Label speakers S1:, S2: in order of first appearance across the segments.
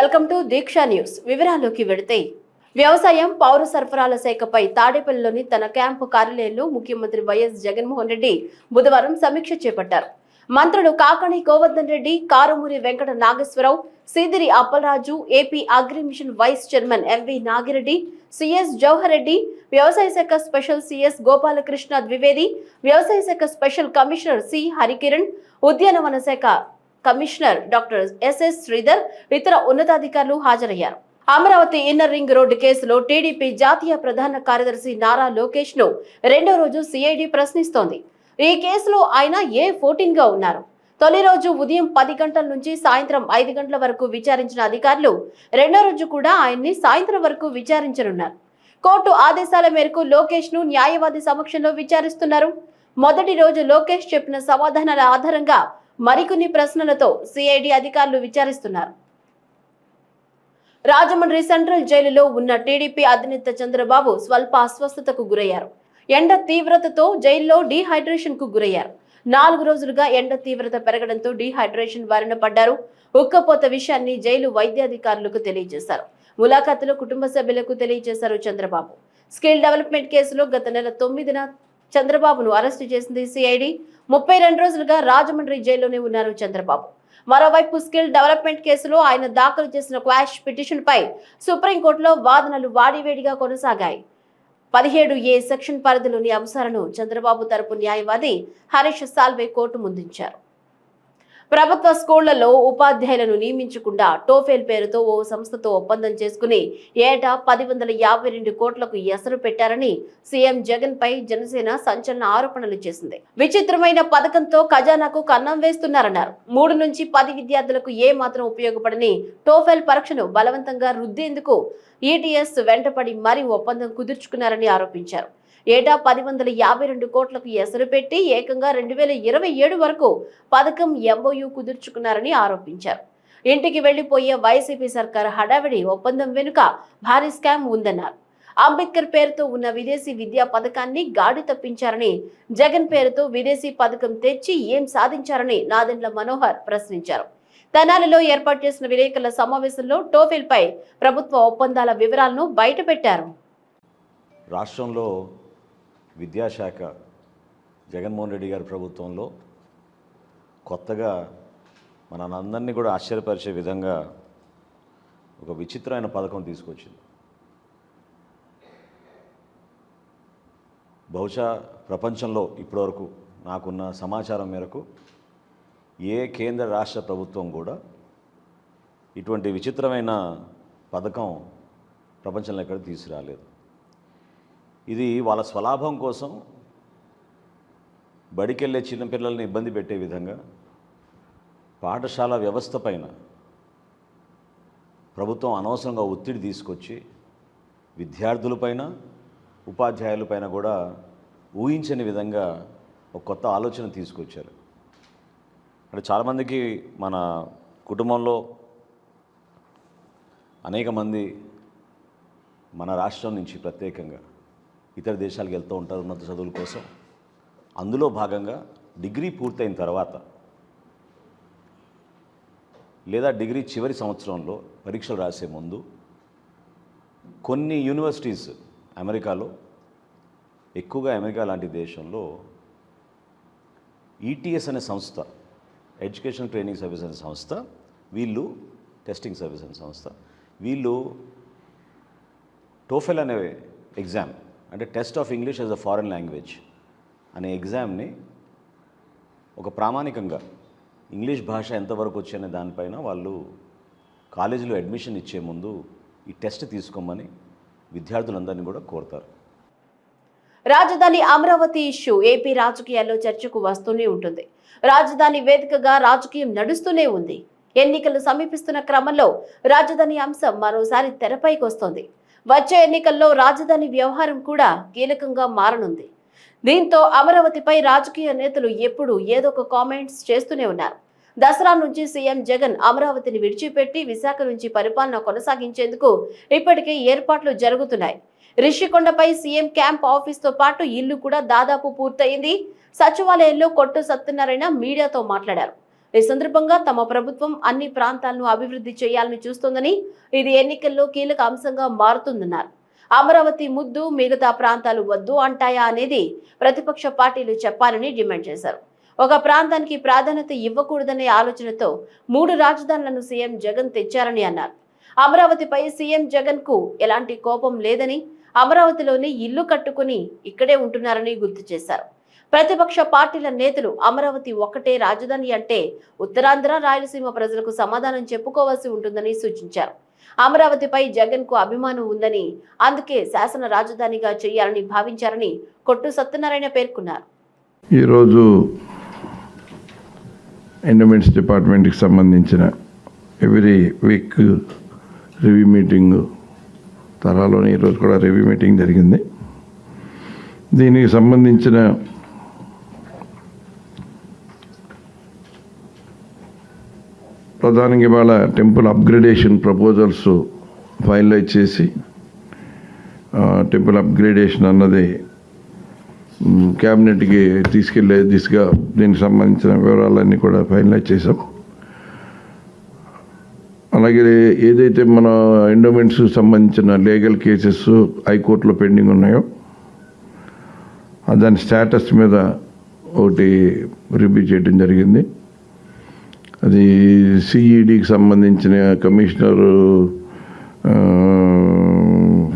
S1: Welcome to Deeksha news. వివరాల్లోకి వెడితే వ్యవసాయం పౌర సరఫరాల శాఖపై తాడేపల్లిలోని తన క్యాంపు కార్యాలయంలో ముఖ్యమంత్రి వైఎస్ జగన్మోహన్ రెడ్డి బుధవారం సమీక్ష చేపట్టారు. మంత్రులు Kakani Govardhan Reddy Karumuri Venkata Nageswara Rao Seediri Appalaraju AP agri mission vice chairman M V Nagireddy CS Jawahar Reddy వ్యవసాయ శాఖ స్పెషల్ సిఎస్ గోపాలకృష్ణ ద్వివేది వ్యవసాయ శాఖ స్పెషల్ కమిషనర్ సి హరికిరణ్ ఉద్యానవన శాఖ కమిషనర్ డాక్టర్ ఎస్ఎస్ శ్రీధర్ ఇతర ఉన్నతాధికారులు హాజరయ్యారు. అమరావతి ఇన్నర్ రింగ్ రోడ్డు కేసులో టీడీపీ జాతీయ ప్రధాన కార్యదర్శి నారా లోకేష్ను రెండో రోజు సిఐడి ప్రశ్నిస్తోంది. ఈ కేసులో ఆయన ఏ ఫోర్టీన్గా ఉన్నారు? తొలి రోజు ఉదయం పది గంటల నుంచి సాయంత్రం ఐదు గంటల వరకు విచారించిన అధికారులు రెండో రోజు కూడా ఆయన్ని సాయంత్రం వరకు విచారించనున్నారు. కోర్టు ఆదేశాల మేరకు లోకేష్ను న్యాయవాది సమక్షంలో విచారిస్తున్నారు. మొదటి రోజు లోకేష్ చెప్పిన సమాధానాల ఆధారంగా మరికొన్ని ప్రశ్నలతో సిఐడి అధికారులు విచారిస్తున్నారు. రాజమండ్రి సెంట్రల్ జైలులో ఉన్న టీడీపీ అధినేత చంద్రబాబు స్వల్ప అస్వస్థతకు గురయ్యారు. ఎండ తీవ్రతతో జైల్లో డీహైడ్రేషన్కు గురయ్యారు. నాలుగు రోజులుగా ఎండ తీవ్రత పెరగడంతో డీహైడ్రేషన్ బారిన పడ్డారు. ఉక్కపోత విషయాన్ని జైలు వైద్యాధికారులకు తెలియజేశారు. ములాఖాతులో కుటుంబ సభ్యులకు తెలియజేశారు చంద్రబాబు. స్కిల్ డెవలప్మెంట్ కేసులో గత నెల తొమ్మిదిన చంద్రబాబును అరెస్టు చేసింది సిఐడి. ముప్పై రెండు రోజులుగా రాజమండ్రి జైల్లోనే ఉన్నారు చంద్రబాబు. మరోవైపు స్కిల్ డెవలప్మెంట్ కేసులో ఆయన దాఖలు చేసిన క్వాష్ పిటిషన్పై సుప్రీంకోర్టులో వాదనలు వాడివేడిగా కొనసాగాయి. పదిహేడు ఏ సెక్షన్ పరిధిలోని అంశాలను చంద్రబాబు తరపు న్యాయవాది హరీష్ సాల్వే కోర్టు ముందుంచారు. ప్రభుత్వ స్కూళ్ళలో ఉపాధ్యాయులను నియమించకుండా టోఫెల్ పేరుతో ఓ సంస్థతో ఒప్పందం చేసుకుని ఏటా పది వందల యాభై రెండు కోట్లకు ఎసరు పెట్టారని సీఎం జగన్ పై జనసేన సంచలన ఆరోపణలు చేసింది. విచిత్రమైన పథకంతో ఖజానాకు కన్నం వేస్తున్నారన్నారు. మూడు నుంచి పది విద్యార్థులకు ఏ మాత్రం ఉపయోగపడని టోఫెల్ పరీక్షను బలవంతంగా రుద్దేందుకు ఈటీఎస్ వెంటపడి మరీ ఒప్పందం కుదుర్చుకున్నారని ఆరోపించారు. ఏటా పది వందల యాభై రెండు కోట్లకు ఎసరు పెట్టి ఏకంగా రెండు వేల ఇరవై ఏడు వరకు పథకం ఎంఓయూ కుదుర్చుకున్నారని ఆరోపించారు. ఇంటికి వెళ్ళిపోయే వైసీపీ సర్కార్ హడావిడి ఒప్పందం వెనుక భారీ స్కామ్ ఉందన్నారు. అంబేద్కర్ పేరుతో ఉన్న విదేశీ విద్యా పథకాన్ని గాడి తప్పించారని జగన్ పేరుతో విదేశీ పథకం తెచ్చి ఏం సాధించారని నాదెండ్ల మనోహర్ ప్రశ్నించారు. తెనాలిలో ఏర్పాటు చేసిన విలేకరుల సమావేశంలో టోఫెల్ పై ప్రభుత్వ ఒప్పందాల వివరాలను బయటపెట్టారు.
S2: రాష్ట్రంలో విద్యాశాఖ జగన్మోహన్ రెడ్డి గారి ప్రభుత్వంలో కొత్తగా మనందరినీ కూడా ఆశ్చర్యపరిచే విధంగా ఒక విచిత్రమైన పథకం తీసుకొచ్చింది. బహుశా ప్రపంచంలో ఇప్పటివరకు నాకున్న సమాచారం మేరకు ఏ కేంద్ర రాష్ట్ర ప్రభుత్వం కూడా ఇటువంటి విచిత్రమైన పథకం ప్రపంచంలో ఎక్కడ తీసుకురాలేదు. ఇది వాళ్ళ స్వలాభం కోసం బడికెళ్ళే చిన్నపిల్లల్ని ఇబ్బంది పెట్టే విధంగా పాఠశాల వ్యవస్థ పైన ప్రభుత్వం అనవసరంగా ఒత్తిడి తీసుకొచ్చి విద్యార్థులపైన ఉపాధ్యాయులపైన కూడా ఊహించని విధంగా ఒక కొత్త ఆలోచన తీసుకొచ్చారు. అంటే చాలామందికి మన కుటుంబంలో అనేక మంది మన రాష్ట్రం నుంచి ప్రత్యేకంగా ఇతర దేశాలకు వెళ్తూ ఉంటారు ఉన్నత చదువుల కోసం. అందులో భాగంగా డిగ్రీ పూర్తయిన తర్వాత లేదా డిగ్రీ చివరి సంవత్సరంలో పరీక్షలు రాసే ముందు కొన్ని యూనివర్సిటీస్ అమెరికాలో ఎక్కువగా అమెరికా లాంటి దేశంలో ఈటీఎస్ అనే సంస్థ ఎడ్యుకేషన్ ట్రైనింగ్ సర్వీస్ అనే సంస్థ వీళ్ళు టెస్టింగ్ సర్వీస్ అనే సంస్థ వీళ్ళు టోఫెల్ అనే ఎగ్జామ్ అంటే test of English as a foreign language అనే ఎగ్జామ్ని ఒక ప్రామాణికంగా ఇంగ్లీష్ భాష ఎంతవరకు వచ్చనే దానిపైన వాళ్ళు కాలేజీలో అడ్మిషన్ ఇచ్చే ముందు ఈ టెస్ట్ తీసుకోమని విద్యార్థులందరినీ కూడా కోరుతారు.
S1: రాజధాని అమరావతి ఇష్యూ ఏపీ రాజకీయాల్లో చర్చకు వస్తూనే ఉంటుంది. రాజధాని వేదికగా రాజకీయం నడుస్తూనే ఉంది. ఎన్నికలు సమీపిస్తున్న క్రమంలో రాజధాని అంశం మరోసారి తెరపైకి వస్తోంది. వచ్చే ఎన్నికల్లో రాజధాని వ్యవహారం కూడా కీలకంగా మారనుంది. దీంతో అమరావతిపై రాజకీయ నేతలు ఎప్పుడు ఏదో ఒక కామెంట్స్ చేస్తూనే ఉన్నారు. దసరా నుంచి సీఎం జగన్ అమరావతిని విడిచిపెట్టి విశాఖ నుంచి పరిపాలన కొనసాగించేందుకు ఇప్పటికే ఏర్పాట్లు జరుగుతున్నాయి. రిషికొండపై సీఎం క్యాంప్ ఆఫీస్తో పాటు ఇల్లు కూడా దాదాపు పూర్తయింది. సచివాలయంలో కొట్టు సత్యనారాయణ మీడియాతో మాట్లాడారు. ఈ సందర్భంగా తమ ప్రభుత్వం అన్ని ప్రాంతాలను అభివృద్ధి చేయాలని చూస్తోందని ఇది ఎన్నికల్లో కీలక అంశంగా మారుతుందన్నారు. అమరావతి ముద్దు మిగతా ప్రాంతాలు వద్దు అంటాయా అనేది ప్రతిపక్ష పార్టీలు చెప్పాలని డిమాండ్ చేశారు. ఒక ప్రాంతానికి ప్రాధాన్యత ఇవ్వకూడదనే ఆలోచనతో మూడు రాజధానులను సీఎం జగన్ తెచ్చారని అన్నారు. అమరావతిపై సీఎం జగన్కు ఎలాంటి కోపం లేదని అమరావతిలోనే ఇల్లు కట్టుకుని ఇక్కడే ఉంటున్నారని గుర్తు చేశారు. ప్రతిపక్ష పార్టీల నేతలు అమరావతి ఒక్కటే రాజధాని అంటే ఉత్తరాంధ్ర రాయలసీమ ప్రజలకు సమాధానం చెప్పుకోవాల్సి ఉంటుందని సూచించారు. అమరావతిపై జగన్కు అభిమానం ఉందని అందుకే శాసన రాజధానిగా చేయాలని భావించారని కొట్టు సత్యనారాయణ పేర్కొన్నారు.
S3: ఈరోజు ఎండమెంట్స్ డిపార్ట్మెంట్కి సంబంధించిన ఎవ్రీ వీక్ రివ్యూ మీటింగ్ తరాలోనే ఈరోజు కూడా రివ్యూ మీటింగ్ జరిగింది. దీనికి సంబంధించిన ప్రధానంగా ఇవాళ టెంపుల్ అప్గ్రేడేషన్ ప్రపోజల్స్ ఫైనలైజ్ చేసి టెంపుల్ అప్గ్రేడేషన్ అన్నది క్యాబినెట్కి తీసుకెళ్ళే దిశగా దీనికి సంబంధించిన వివరాలన్నీ కూడా ఫైనలైజ్ చేసాం అలాగే ఏదైతే మన ఎండోమెంట్స్ సంబంధించిన లీగల్ కేసెస్ హైకోర్టులో పెండింగ్ ఉన్నాయో దాని స్టేటస్ మీద ఒకటి రివ్యూ చేయడం జరిగింది. అది సిఈడికి సంబంధించిన కమిషనరు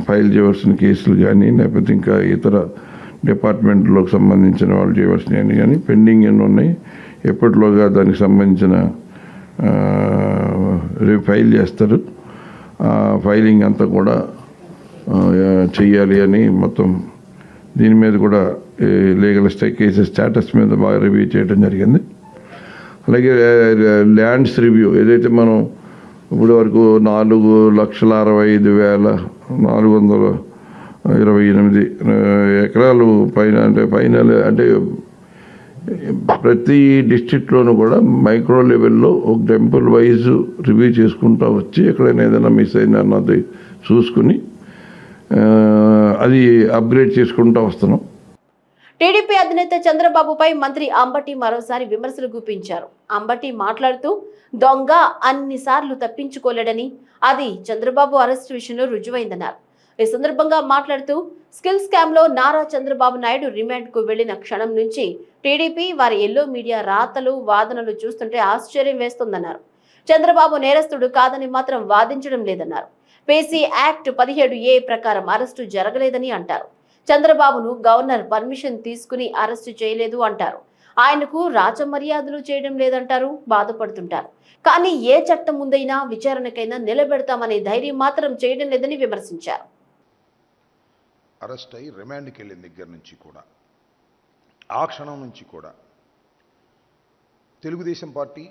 S3: ఫైల్ చేయవలసిన కేసులు కానీ లేకపోతే ఇంకా ఇతర డిపార్ట్మెంట్లోకి సంబంధించిన వాళ్ళు చేయవలసినవి కానీ పెండింగ్ ఎన్ని ఉన్నాయి. ఎప్పటిలోగా దానికి సంబంధించిన రేపు ఫైల్ చేస్తారు. ఆ ఫైలింగ్ అంతా కూడా చేయాలి చెయ్యాలి అని మొత్తం దీని మీద కూడా లీగల్ స్టే కేసెస్ స్టేటస్ మీద బాగా రివ్యూ చేయడం జరిగింది. అలాగే ల్యాండ్స్ రివ్యూ. ఏదైతే మనం ఇప్పుడు వరకు నాలుగు లక్షల అరవై ఐదు వేల నాలుగు వందల ఇరవై ఎనిమిది ఎకరాలు పైన అంటే పైన అంటే ప్రతి డిస్ట్రిక్ట్లోనూ కూడా మైక్రో లెవెల్లో ఒక టెంపుల్ వైజ్ రివ్యూ చేసుకుంటూ వచ్చి ఎక్కడైనా ఏదైనా మిస్ అయినా అన్నది చూసుకుని అది అప్గ్రేడ్ చేసుకుంటూ వస్తున్నాం.
S1: టీడీపీ అధినేత చంద్రబాబుపై మంత్రి అంబటి మరోసారి విమర్శలు గుప్పించారు. అంబటి మాట్లాడుతూ దొంగ అన్నిసార్లు తప్పించుకోలేడని అది చంద్రబాబు అరెస్టు విషయంలో రుజువైందన్నారు. ఈ సందర్భంగా మాట్లాడుతూ స్కిల్ స్కామ్లో నారా చంద్రబాబు నాయుడు రిమాండ్కు వెళ్ళిన క్షణం నుంచి టీడీపీ వారి ఎల్లో మీడియా రాతలు వాదనలు చూస్తుంటే ఆశ్చర్యం వేస్తోందన్నారు. చంద్రబాబు నేరస్తుడు కాదని మాత్రం వాదించడం లేదన్నారు. పేసీ యాక్ట్ పదిహేడు ఏ ప్రకారం అరెస్టు జరగలేదని అంటారు. చంద్రబాబును గవర్నర్ పర్మిషన్ తీసుకుని అరెస్టు చేయలేదు అంటారు. ఆయనకు రాజమర్యాదలు చేయడం లేదంటారు బాధపడుతుంటారు. కానీ ఏ చట్టం ముందైనా విచారణకైనా నిలబెడతామనే ధైర్యం మాత్రం చేయడం లేదని విమర్శించారు.
S4: అరెస్ట్ అయ్యి రిమాండ్కి వెళ్ళిన దగ్గర నుంచి కూడా ఆ క్షణం నుంచి కూడా తెలుగుదేశం పార్టీ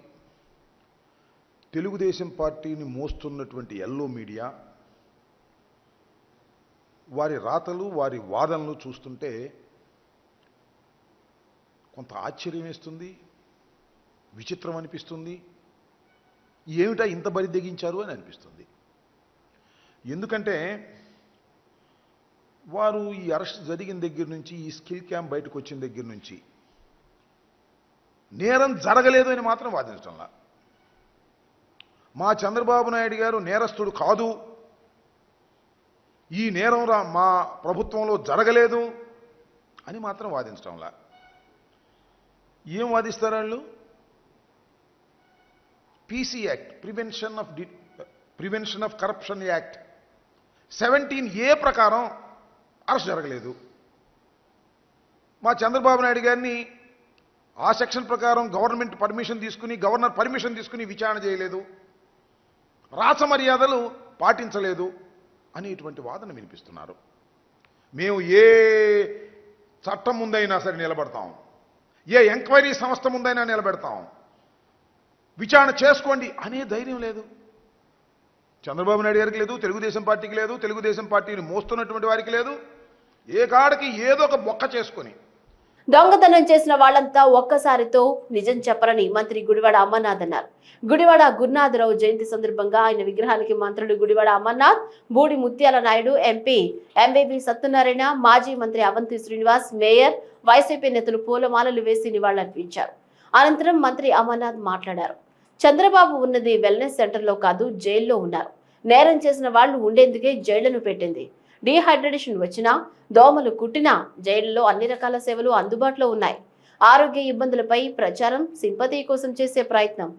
S4: తెలుగుదేశం పార్టీని మోస్తున్నటువంటి ఎల్లో మీడియా వారి రాతలు వారి వాదనలు చూస్తుంటే కొంత ఆశ్చర్యం వేస్తుంది విచిత్రం అనిపిస్తుంది. ఏమిటా ఇంత బరి తెగించారు అని అనిపిస్తుంది. ఎందుకంటే వారు ఈ అరెస్ట్ జరిగిన దగ్గర నుంచి ఈ స్కిల్ క్యాంప్ బయటకు వచ్చిన దగ్గర నుంచి నేరం జరగలేదు అని మాత్రం వాదించడంలా. మా చంద్రబాబు నాయుడు గారు నేరస్తుడు కాదు. ఈ నేరం రా మా ప్రభుత్వంలో జరగలేదు అని మాత్రం వాదించడంలా. ఏం వాదిస్తారు వాళ్ళు? PC act prevention of the prevention of corruption act. Seventeen A ప్రకారం అరెస్ట్ జరగలేదు. మా చంద్రబాబు నాయుడు గారిని ఆ సెక్షన్ ప్రకారం గవర్నమెంట్ పర్మిషన్ తీసుకుని గవర్నర్ పర్మిషన్ తీసుకుని విచారణ చేయలేదు. రాసమర్యాదలు పాటించలేదు. అనేటువంటి వాదన వినిపిస్తున్నారు. మేము ఏ చట్టం ముందైనా సరే నిలబడతాం. ఏ ఎంక్వైరీ సంస్థ ముందైనా నిలబెడతాం. విచారణ చేసుకోండి అనే ధైర్యం లేదు. చంద్రబాబు నాయుడు గారికి లేదు తెలుగుదేశం పార్టీకి లేదు తెలుగుదేశం పార్టీని మోస్తున్నటువంటి వారికి లేదు. ఏ కాడికి ఏదో ఒక బొక్క చేసుకొని
S1: దొంగతనం చేసిన వాళ్ళంతా ఒక్కసారితో నిజం చెప్పరని మంత్రి గుడివాడ అమర్నాథ్ అన్నారు. గుడివాడ గురునాథరావు జయంతి సందర్భంగా ఆయన విగ్రహానికి మంత్రులు గుడివాడ అమర్నాథ్ బూడి ముత్యాల నాయుడు ఎంపీ ఎంబీబీ సత్యనారాయణ మాజీ మంత్రి అవంతి శ్రీనివాస్ మేయర్ వైసీపీ నేతలు పూలమాలలు వేసి నివాళులర్పించారు. అనంతరం మంత్రి అమర్నాథ్ మాట్లాడారు. చంద్రబాబు ఉన్నది వెల్నెస్ సెంటర్లో కాదు జైల్లో ఉన్నారు. నేరం చేసిన వాళ్ళు ఉండేందుకే జైళ్ళను పెట్టింది. డీహైడ్రేషన్ వచ్చినా దోమలు కుట్టినా జైళ్ళలో అన్ని రకాల సేవలు అందుబాటులో ఉన్నాయి. ఆరోగ్య ఇబ్బందులపై ప్రచారం సింపతి కోసం చేసే ప్రయత్నం.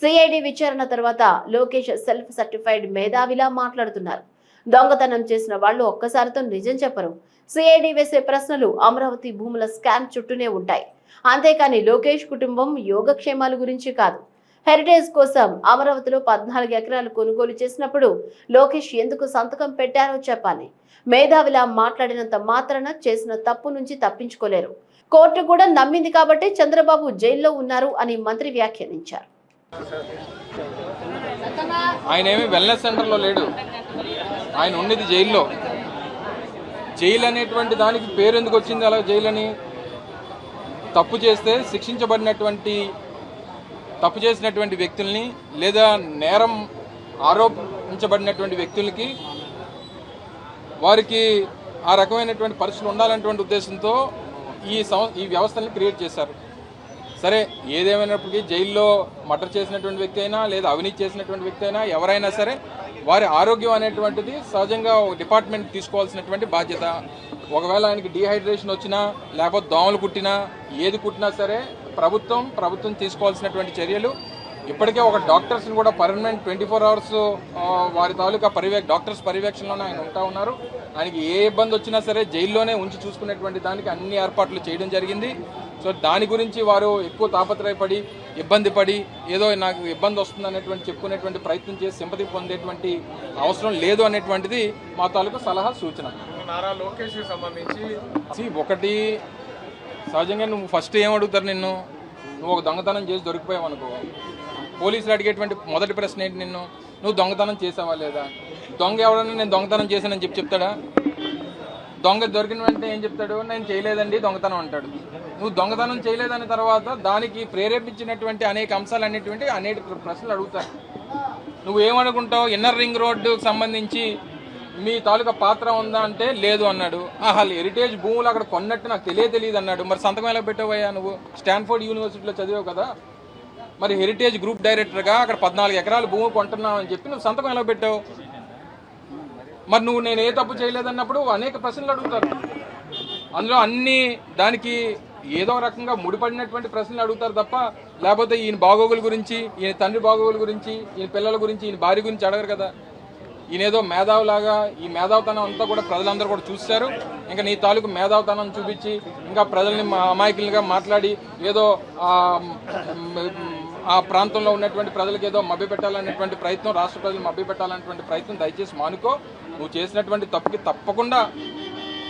S1: సిఐడి విచారణ తర్వాత లోకేష్ సెల్ఫ్ సర్టిఫైడ్ మేధావిలా మాట్లాడుతున్నారు. దొంగతనం చేసిన వాళ్ళు ఒక్కసారితో నిజం చెప్పరు. సిఐడి వేసే ప్రశ్నలు అమరావతి భూముల స్కామ్ చుట్టూనే ఉంటాయి. అంతేకాని లోకేష్ కుటుంబం యోగక్షేమాల గురించి కాదు. హెరిటేజ్ కోసం అమరావతిలో పద్నాలుగు ఎకరాలు కొనుగోలు చేసినప్పుడు లోకేష్ ఎందుకు సంతకం పెట్టారో చెప్పాలి. మేధావిలా మాట్లాడినంత మాత్రాన చేసిన తప్పు నుంచి తప్పించుకోలేరు. కోర్టు కూడా నమ్మింది కాబట్టి చంద్రబాబు జైల్లో ఉన్నారు అని మంత్రి వ్యాఖ్యానించారు.
S5: ఆయన ఏమి వెల్నెస్ సెంటర్లో లేడు. ఆయన ఉండేది జైల్లో. జైలు అనేటువంటి దానికి పేరు ఎందుకు వచ్చింది అలా జైలు అని తప్పు చేస్తే శిక్షించబడినటువంటి తప్పు చేసినటువంటి వ్యక్తుల్ని లేదా నేరం ఆరోపించబడినటువంటి వ్యక్తులకి వారికి ఆ రకమైనటువంటి పరిస్థితులు ఉండాలనేటువంటి ఉద్దేశంతో ఈ సం ఈ వ్యవస్థల్ని క్రియేట్ చేశారు. సరే ఏదేమైనప్పటికీ జైల్లో మర్డర్ చేసినటువంటి వ్యక్తి అయినా లేదా అవినీతి చేసినటువంటి వ్యక్తి అయినా ఎవరైనా సరే వారి ఆరోగ్యం అనేటువంటిది సహజంగా ఒక డిపార్ట్మెంట్ తీసుకోవాల్సినటువంటి బాధ్యత. ఒకవేళ ఆయనకి డీహైడ్రేషన్ వచ్చినా లేకపోతే దోమలు కుట్టినా ఏది కుట్టినా సరే ప్రభుత్వం ప్రభుత్వం తీసుకోవాల్సినటువంటి చర్యలు. ఇప్పటికే ఒక డాక్టర్స్ని కూడా పర్మనెంట్ ట్వంటీ ఫోర్ అవర్స్ వారి తాలూకా పర్యవే డాక్టర్స్ పర్యవేక్షణలోనే ఆయన ఉంటా ఉన్నారు. ఆయనకి ఏ ఇబ్బంది వచ్చినా సరే జైల్లోనే ఉంచి చూసుకునేటువంటి దానికి అన్ని ఏర్పాట్లు చేయడం జరిగింది. సో దాని గురించి వారు ఎక్కువ తాపత్రయపడి ఇబ్బంది పడి ఏదో నాకు ఇబ్బంది వస్తుంది అనేటువంటి చెప్పుకునేటువంటి ప్రయత్నం చేసి సింపతి పొందేటువంటి అవసరం లేదు అనేటువంటిది మా తాలూకా సలహా సూచన.
S6: నారా సంబంధించి
S5: ఒకటి సహజంగా నువ్వు ఫస్ట్ ఏం అడుగుతారు నిన్ను? నువ్వు ఒక దొంగతనం చేసి దొరికిపోయావు అనుకో. పోలీసులు అడిగేటువంటి మొదటి ప్రశ్న ఏంటి నిన్ను? నువ్వు దొంగతనం చేసావా లేదా? దొంగ ఎవడన్నా నేను దొంగతనం చేశానని చెప్పి చెప్తాడా? దొంగ దొరికిన వెంటనే ఏం చెప్తాడు? నేను చేయలేదండి దొంగతనం అంటాడు. నువ్వు దొంగతనం చేయలేదని తర్వాత దానికి ప్రేరేపించినటువంటి అనేక అంశాలు అనేటువంటి అనేక ప్రశ్నలు అడుగుతారు. నువ్వు ఏమనుకుంటావు? ఇన్నర్ రింగ్ రోడ్డుకు సంబంధించి మీ తాలూకా పాత్ర ఉందా అంటే లేదు అన్నాడు. ఆహా హెరిటేజ్ భూములు అక్కడ కొన్నట్టు నాకు తెలియ తెలియదు అన్నాడు. మరి సంతకం ఎలా పెట్టావయ్యా నువ్వు? స్టాన్ఫోర్డ్ యూనివర్సిటీలో చదివావు కదా? మరి హెరిటేజ్ గ్రూప్ డైరెక్టర్గా అక్కడ పద్నాలుగు ఎకరాలు భూమి కొంటున్నావు అని చెప్పి నువ్వు సంతకం ఎలా పెట్టావు? మరి నువ్వు నేను ఏ తప్పు చేయలేదన్నప్పుడు అనేక ప్రశ్నలు అడుగుతారు. అందులో అన్ని దానికి ఏదో రకంగా ముడిపడినటువంటి ప్రశ్నలు అడుగుతారు తప్ప లేకపోతే ఈయన బాగోగుల గురించి ఈయన తండ్రి బాగోగుల గురించి ఈయన పిల్లల గురించి ఈయన భార్య గురించి అడగరు కదా. ఈయన ఏదో మేధావులాగా ఈ మేధావుతనం అంతా కూడా ప్రజలందరూ కూడా చూశారు ఇంకా నీ తాలూకు మేధావుతనం చూపించి ఇంకా ప్రజల్ని మా అమాయకులుగా మాట్లాడి ఏదో ఆ, ప్రాంతంలో ఉన్నటువంటి ప్రజలకు ఏదో మభ్యపెట్టాలనేటువంటి ప్రయత్నం రాష్ట్ర ప్రజలు మభ్యపెట్టాలనేటువంటి ప్రయత్నం దయచేసి మానుకో. నువ్వు చేసినటువంటి తప్పుకి తప్పకుండా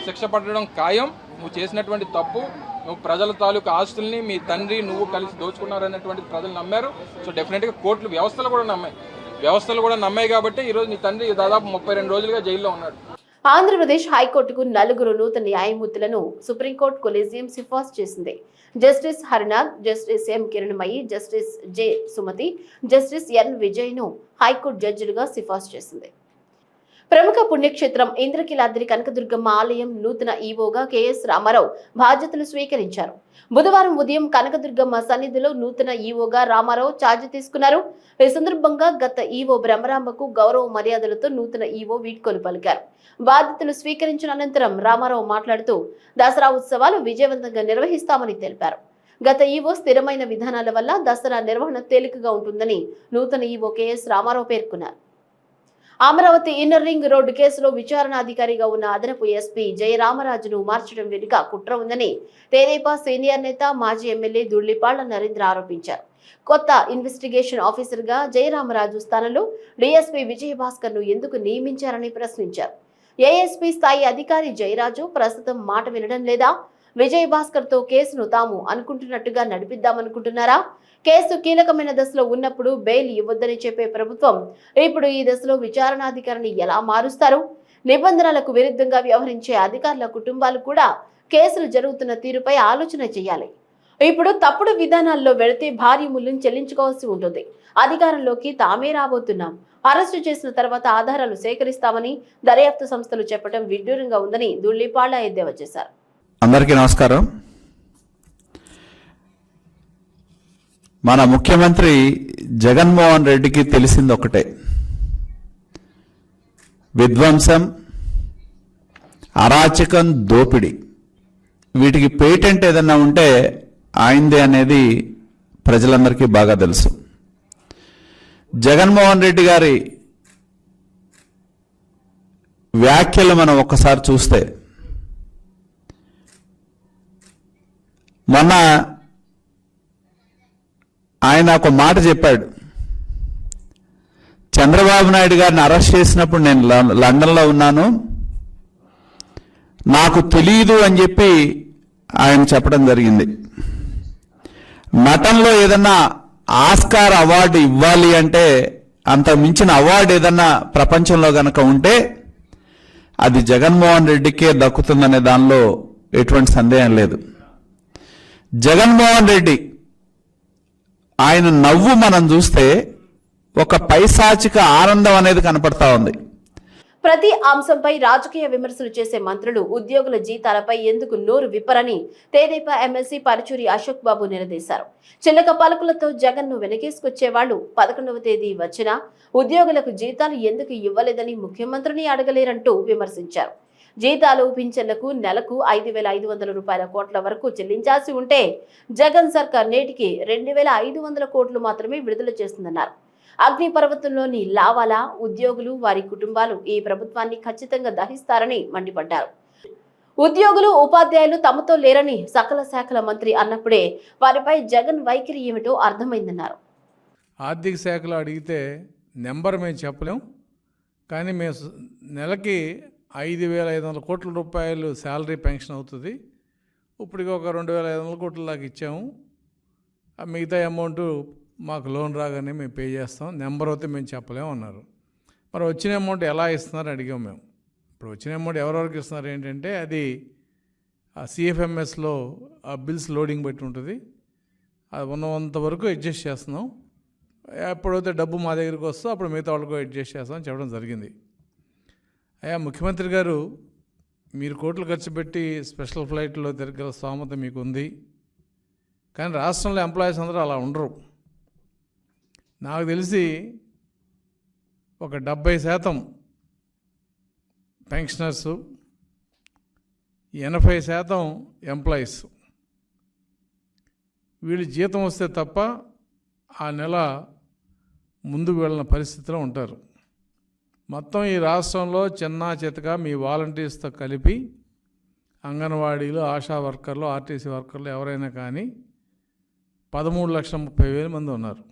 S5: శిక్ష పడడం ఖాయం. నువ్వు చేసినటువంటి తప్పు నువ్వు ప్రజల తాలూకు ఆస్తుల్ని మీ తండ్రి నువ్వు కలిసి దోచుకున్నారనేటువంటి ప్రజలు నమ్మారు. సో డెఫినెట్గా కోర్టులు వ్యవస్థలు కూడా నమ్మాయి. వ్యవస్థలు కూడా నమ్మాయి కాబట్టి ఈరోజు నీ తండ్రి దాదాపు ముప్పై రెండు రోజులుగా జైల్లో ఉన్నాడు.
S1: ఆంధ్రప్రదేశ్ హైకోర్టుకు నలుగురు నూతన న్యాయమూర్తులను సుప్రీంకోర్టు కొలీజియం సిఫార్సు చేసింది. Justice Harinath justice M Kiranmayi justice J Sumathi justice N విజయ్ను high court జడ్జిలుగా సిఫార్సు చేసింది. ప్రముఖ పుణ్యక్షేత్రం ఇంద్రకీలాద్రి కనకదుర్గమ్మ ఆలయం నూతన ఈవోగా కెఎస్ రామారావు బాధ్యతలు స్వీకరించారు. బుధవారం ఉదయం కనకదుర్గమ్మ సన్నిధిలో నూతన ఈవోగా రామారావు ఛార్జ్ తీసుకున్నారు. ఈ సందర్భంగా గత ఈవో బ్రహ్మరాంబకు గౌరవ మర్యాదలతో నూతన ఈవో వీడ్కోలు పలికారు. బాధ్యతలు స్వీకరించిన అనంతరం రామారావు మాట్లాడుతూ దసరా ఉత్సవాలు విజయవంతంగా నిర్వహిస్తామని తెలిపారు. గత ఈవో స్థిరమైన విధానాల వల్ల దసరా నిర్వహణ తేలికగా ఉంటుందని నూతన ఈవో కెఎస్ రామారావు పేర్కొన్నారు. అమరావతి ఇన్నర్ రింగ్ రోడ్డు కేసులో విచారణ అధికారిగా ఉన్న అదనపు ఎస్పీ జయరామరాజును మార్చడం వెనుక కుట్ర ఉందని తెదేపా సీనియర్ నేత మాజీ ఎమ్మెల్యే దుళ్ళిపాళ్ళ నరేంద్ర ఆరోపించారు. కొత్త ఇన్వెస్టిగేషన్ ఆఫీసర్గా జయరామరాజు స్థానంలో డీఎస్పీ విజయభాస్కర్ను ఎందుకు నియమించారని ప్రశ్నించారు. ఏఎస్పీ స్థాయి అధికారి జయరాజు ప్రస్తుతం మాట వినడం లేదా విజయ్ భాస్కర్తో కేసును తాము అనుకుంటున్నట్టుగా నడిపిద్దామనుకుంటున్నారా? కేసు కీలకమైన దశలో ఉన్నప్పుడు బెయిల్ ఇవ్వొద్దని చెప్పే ప్రభుత్వం ఇప్పుడు ఈ దశలో విచారణాధికారిని ఎలా మారుస్తారు? నిబంధనలకు విరుద్ధంగా వ్యవహరించే అధికారుల కుటుంబాలు కూడా కేసులు జరుగుతున్న తీరుపై ఆలోచన చేయాలి. ఇప్పుడు తప్పుడు విధానాల్లో వెళితే భారీ మూల్యం చెల్లించుకోవాల్సి ఉంటుంది. అధికారంలోకి తామే రాబోతున్నాం. అరెస్టు చేసిన తర్వాత ఆధారాలు సేకరిస్తామని దర్యాప్తు సంస్థలు చెప్పడం విడ్డూరంగా ఉందని దుళ్ళిపాళ్ళ ఎద్దేవా చేశారు.
S7: అందరికీ నమస్కారం. మన ముఖ్యమంత్రి జగన్మోహన్ రెడ్డికి తెలిసింది ఒకటే. విధ్వంసం అరాచకం దోపిడి. వీటికి పేటెంట్ ఏదన్నా ఉంటే ఆయనదే అనేది ప్రజలందరికీ బాగా తెలుసు. జగన్మోహన్ రెడ్డి గారి వ్యాఖ్యలు మనం ఒక్కసారి చూస్తే మొన్న ఆయన ఒక మాట చెప్పాడు. చంద్రబాబు నాయుడు గారిని అరెస్ట్ చేసినప్పుడు నేను ల- లండన్లో ఉన్నాను. నాకు తెలియదు అని చెప్పి ఆయన చెప్పడం జరిగింది. నటనలో ఏదన్నా ఆస్కార్ అవార్డు ఇవ్వాలి అంటే అంత మించిన అవార్డు ఏదన్నా ప్రపంచంలో గనక ఉంటే అది జగన్మోహన్ రెడ్డికే దక్కుతుందనే దానిలో ఎటువంటి సందేహం లేదు. జగన్మోహన్ రెడ్డి ఆయన నవ్వు మనం చూస్తే ఒక పైశాచిక ఆనందం అనేది కనపడతా ఉంది.
S1: ప్రతి అంశంపై రాజకీయ విమర్శలు చేసే మంత్రులు ఉద్యోగుల జీతాలపై ఎందుకు నోరు విప్పరని తెదేపా ఎమ్మెల్సీ పరుచూరి అశోక్ బాబు నిలదీశారు. చిల్లక పలుకులతో జగన్ను వెనకేసుకొచ్చే వాళ్ళు పదకొండవ తేదీ వచ్చినా ఉద్యోగులకు జీతాలు ఎందుకు ఇవ్వలేదని ముఖ్యమంత్రిని అడగలేరంటూ విమర్శించారు. జీతాలు పింఛన్లకు నెలకు ఐదు వేల ఐదు వందల రూపాయల కోట్ల వరకు చెల్లించాల్సి ఉంటే జగన్ సర్కార్ నేటికి రెండు వేల ఐదు వందల కోట్లు మాత్రమే విడుదల చేస్తుందన్నారు. అగ్నిపర్వతంలోని లావాలా ఉద్యోగులు వారి కుటుంబాలు ఈ ప్రభుత్వాన్ని ఖచ్చితంగా దహిస్తారని మండిపడ్డారు. ఉద్యోగులు ఉపాధ్యాయులు తమతో లేరని సకల శాఖల మంత్రి అన్నప్పుడే వారిపై జగన్ వైఖరి ఏమిటో అర్థమైందన్నారు.
S6: ఆర్థిక శాఖలో అడిగితే నెంబర్ మేము చెప్పలేం. కానీ మేము నెలకి ఐదు వేల ఐదు వందల కోట్ల రూపాయలు శాలరీ పెన్షన్ అవుతుంది. ఇప్పటికి ఒక రెండు వేల ఐదు వందల కోట్ల దాకా ఇచ్చాము. ఆ మిగతా అమౌంట్ మాకు లోన్ రాగానే మేము పే చేస్తాం. నెంబర్ అయితే మేము చెప్పలేము అన్నారు. మరి వచ్చిన అమౌంట్ ఎలా ఇస్తున్నారు అడిగాం మేము. ఇప్పుడు వచ్చిన అమౌంట్ ఎవరెవరికి ఇస్తున్నారు ఏంటంటే అది ఆ సిఎఫ్ఎంఎస్లో ఆ బిల్స్ లోడింగ్ బట్టి ఉంటుంది. అది ఉన్నంత వరకు అడ్జస్ట్ చేస్తున్నాం. ఎప్పుడైతే డబ్బు మా దగ్గరికి వస్తుందో అప్పుడు మిగతా వాళ్ళకు అడ్జస్ట్ చేస్తామని చెప్పడం జరిగింది. అయ్యా ముఖ్యమంత్రి గారు మీరు కోట్లు ఖర్చు పెట్టి స్పెషల్ ఫ్లైట్లో తిరగల స్తోమత మీకు ఉంది కానీ రాష్ట్రంలో ఎంప్లాయీస్ అందరూ అలా ఉండరు. నాకు తెలిసి ఒక డెబ్బై శాతం పెన్షనర్సు ఎనభై శాతం ఎంప్లాయీస్. వీళ్ళు జీతం వస్తే తప్ప ఆ నెల ముందుకు వెళ్ళిన పరిస్థితిలో ఉంటారు. మొత్తం ఈ రాష్ట్రంలో చిన్న చితక మీ వాలంటీర్స్తో కలిపి అంగన్వాడీలు ఆశా వర్కర్లు ఆర్టీసీ వర్కర్లు ఎవరైనా కానీ పదమూడు లక్షల ముప్పై వేల మంది ఉన్నారు.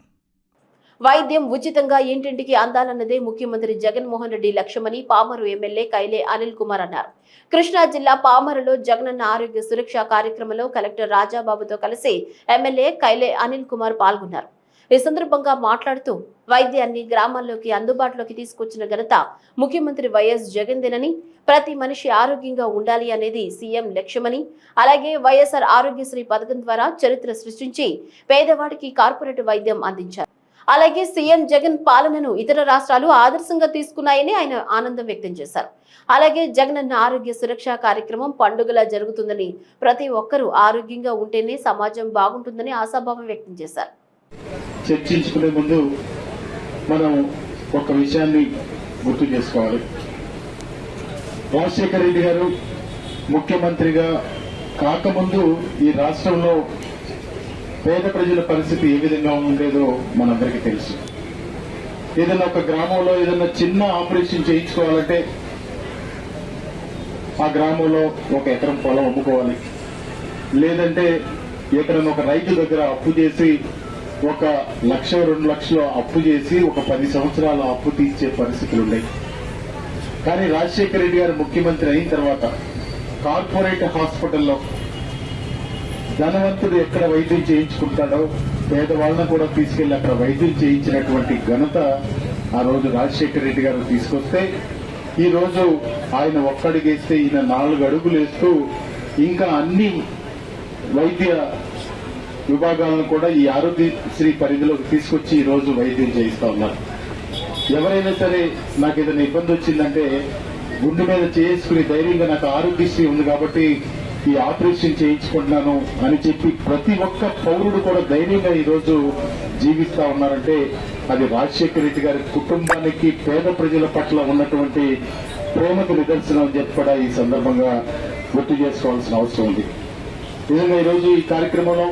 S1: వైద్యం ఉచితంగా ఇంటింటికి అందాలన్నదే ముఖ్యమంత్రి జగన్మోహన్ రెడ్డి లక్ష్యమని పామరు ఎమ్మెల్యే కైలే అనిల్ కుమార్ అన్నారు. కృష్ణా జిల్లా పామరులో జగనన్న ఆరోగ్య సురక్ష కార్యక్రమంలో కలెక్టర్ రాజాబాబుతో కలిసి ఎమ్మెల్యే కైలే అనిల్ కుమార్ పాల్గొన్నారు. ఈ సందర్భంగా మాట్లాడుతూ వైద్యాన్ని గ్రామాల్లోకి అందుబాటులోకి తీసుకొచ్చిన ఘనత ముఖ్యమంత్రి వైఎస్ జగన్దేనని ప్రతి మనిషి ఆరోగ్యంగా ఉండాలి అనేది సీఎం లక్ష్యమని అలాగే వైఎస్ఆర్ ఆరోగ్యశ్రీ పథకం ద్వారా చరిత్ర సృష్టించి పేదవాడికి కార్పొరేట్ వైద్యం అందించారు. అలాగే సీఎం జగన్ పాలనను ఇతర రాష్ట్రాలు ఆదర్శంగా తీసుకున్నాయని ఆయన ఆనందం వ్యక్తం చేశారు. అలాగే జగనన్న ఆరోగ్య సురక్ష కార్యక్రమం పండుగలా జరుగుతుందని ప్రతి ఒక్కరూ ఆరోగ్యంగా ఉంటేనే సమాజం బాగుంటుందని ఆశాభావం వ్యక్తం చేశారు.
S8: చర్చించుకునే ముందు మనం ఒక విషయాన్ని గుర్తు చేసుకోవాలి. రాజశేఖర రెడ్డి గారు ముఖ్యమంత్రిగా కాకముందు ఈ రాష్ట్రంలో పేద ప్రజల పరిస్థితి ఏ విధంగా ఉండేదో మనందరికీ తెలుసు. ఏదైనా ఒక గ్రామంలో ఏదైనా చిన్న ఆపరేషన్ చేయించుకోవాలంటే ఆ గ్రామంలో ఒక ఎకరం పొలం అమ్ముకోవాలి. లేదంటే ఎకరం ఒక రైతు దగ్గర అప్పు చేసి ఒక లక్ష రెండు లక్షలు అప్పు చేసి ఒక పది సంవత్సరాలు అప్పు తీర్చే పరిస్థితులు ఉన్నాయి. కానీ రాజశేఖర రెడ్డి గారు ముఖ్యమంత్రి అయిన తర్వాత కార్పొరేట్ హాస్పిటల్లో ధనవంతుడు ఎక్కడ వైద్యం చేయించుకుంటాడో పేదవాళ్ళను కూడా తీసుకెళ్ళి అక్కడ వైద్యం చేయించినటువంటి ఘనత ఆ రోజు రాజశేఖర రెడ్డి గారు తీసుకొస్తే ఈ రోజు ఆయన ఒక్కడిగేస్తే ఈయన నాలుగు అడుగులు వేస్తూ ఇంకా అన్ని వైద్య విభాగాలను కూడా ఈ ఆరోగ్యశ్రీ పరిధిలోకి తీసుకొచ్చి ఈ రోజు వైద్యం చేయిస్తా ఉన్నారు. ఎవరైనా సరే నాకు ఏదైనా ఇబ్బంది వచ్చిందంటే గుండె మీద చేసుకుని ధైర్యంగా నాకు ఆరోగ్యశ్రీ ఉంది కాబట్టి ఈ ఆపరేషన్ చేయించుకుంటున్నాను అని చెప్పి ప్రతి ఒక్క పౌరుడు కూడా ధైర్యంగా ఈరోజు జీవిస్తా ఉన్నారంటే అది రాజశేఖర రెడ్డి గారి కుటుంబానికి పేద ప్రజల పట్ల ఉన్నటువంటి ప్రేమకు నిదర్శనం అని చెప్పి కూడా ఈ సందర్భంగా గుర్తు చేసుకోవాల్సిన అవసరం ఉంది. నిజంగా ఈరోజు ఈ కార్యక్రమంలో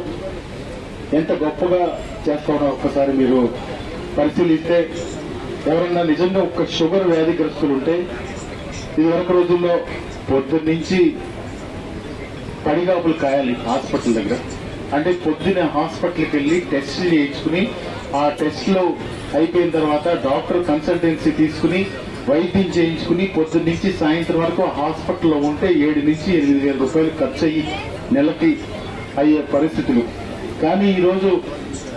S8: ఎంత గొప్పగా చేస్తామో ఒక్కసారి మీరు పరిశీలిస్తే ఎవరన్నా నిజంగా ఒక్క షుగర్ వ్యాధిగ్రస్తులు ఉంటే ఇదివరకు రోజుల్లో పొద్దున్న నుంచి పడిగాపులు కాయాలి హాస్పిటల్ దగ్గర. అంటే పొద్దున హాస్పిటల్కి వెళ్ళి టెస్ట్ చేయించుకుని ఆ టెస్ట్లో అయిపోయిన తర్వాత డాక్టర్ కన్సల్టెన్సీ తీసుకుని వైద్యం చేయించుకుని పొద్దున్న నుంచి సాయంత్రం వరకు హాస్పిటల్లో ఉంటే ఏడు నుంచి ఎనిమిది వేల రూపాయలు ఖర్చు అయ్యి నెలకి అయ్యే పరిస్థితులు. కానీ ఈరోజు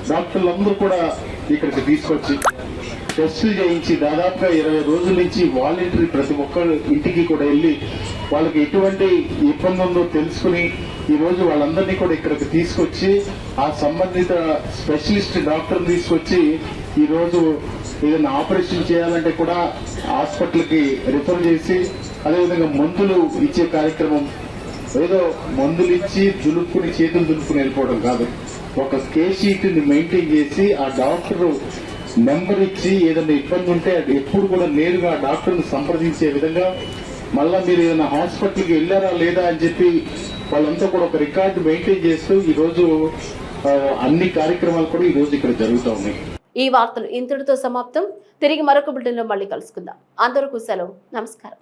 S8: డాక్టర్లందరూ కూడా ఇక్కడికి తీసుకొచ్చి టెస్టులు చేయించి దాదాపుగా ఇరవై రోజుల నుంచి వాలంటరీ ప్రతి ఒక్కరు ఇంటికి కూడా వెళ్ళి వాళ్ళకి ఎటువంటి ఇబ్బంది ఉందో తెలుసుకుని ఈరోజు వాళ్ళందరినీ కూడా ఇక్కడికి తీసుకొచ్చి ఆ సంబంధిత స్పెషలిస్ట్ డాక్టర్ తీసుకొచ్చి ఈరోజు ఏదైనా ఆపరేషన్ చేయాలంటే కూడా హాస్పిటల్కి రిఫర్ చేసి అదేవిధంగా మందులు ఇచ్చే కార్యక్రమం ఏదో మందులు ఇచ్చి దులుపుకుని చేతులు దులుపుకుని వెళ్ళిపోవడం కాదు. ఒక స్కేర్ షీట్ని మెయింటైన్ చేసి ఆ డాక్టర్ నెంబర్ ఇచ్చి ఏదైనా ఇబ్బంది ఉంటే అది ఎప్పుడు కూడా నేరుగా ఆ సంప్రదించే విధంగా మళ్ళా మీరు ఏదైనా హాస్పిటల్కి వెళ్ళారా లేదా అని చెప్పి వాళ్ళంతా కూడా ఒక రికార్డు మెయింటైన్ చేస్తూ ఈరోజు అన్ని కార్యక్రమాలు కూడా ఈ రోజు ఇక్కడ జరుగుతూ ఉన్నాయి.
S1: ఈ వార్తలు ఇంతటితో సమాప్తం. తిరిగి మరొక బిల్డింగ్లో మళ్ళీ కలుసుకుందాం. అందరూ సెలవు. నమస్కారం.